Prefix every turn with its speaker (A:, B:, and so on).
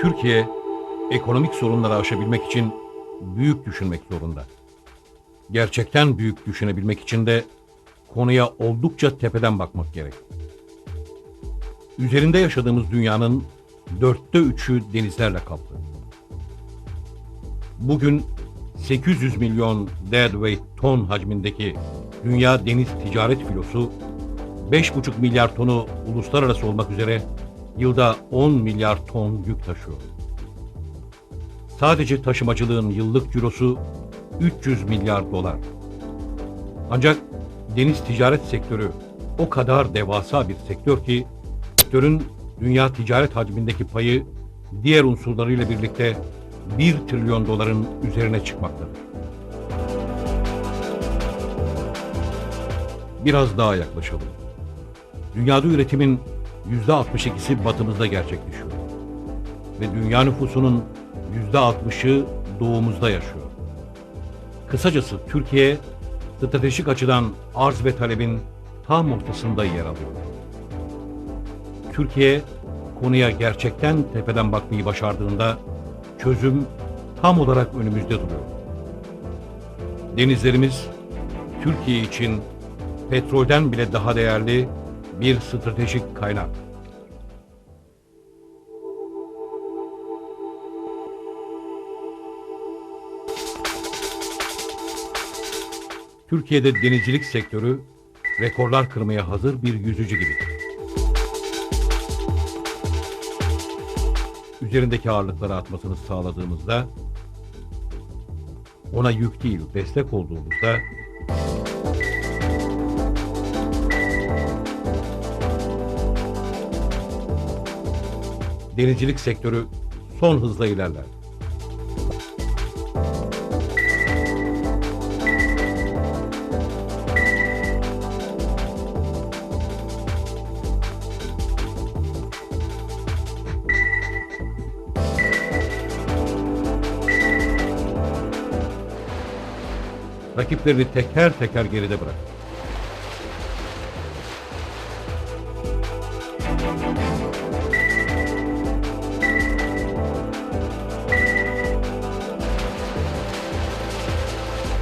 A: Türkiye ekonomik sorunları aşabilmek için büyük düşünmek zorunda. Gerçekten büyük düşünebilmek için de konuya oldukça tepeden bakmak gerek. Üzerinde yaşadığımız dünyanın dörtte üçü denizlerle kaplı. Bugün 800 milyon deadweight ton hacmindeki dünya deniz ticaret filosu 5,5 milyar tonu uluslararası olmak üzere yılda 10 milyar ton yük taşıyor. Sadece taşımacılığın yıllık cirosu 300 milyar dolar. Ancak deniz ticaret sektörü o kadar devasa bir sektör ki sektörün dünya ticaret hacmindeki payı diğer unsurlarıyla birlikte 1 trilyon doların üzerine çıkmaktadır. Biraz daha yaklaşalım. Dünyada üretimin %62'si batımızda gerçekleşiyor. Ve dünya nüfusunun %60'ı doğumuzda yaşıyor. Kısacası Türkiye stratejik açıdan arz ve talebin tam ortasında yer alıyor. Türkiye konuya gerçekten tepeden bakmayı başardığında çözüm tam olarak önümüzde duruyor. Denizlerimiz Türkiye için petrolden bile daha değerli bir stratejik kaynak. Türkiye'de denizcilik sektörü rekorlar kırmaya hazır bir yüzücü gibi. Üzerindeki ağırlıkları atmasını sağladığımızda ona yük değil destek olduğumuzda denizcilik sektörü son hızla ilerler. Rakiplerini teker teker geride bırak.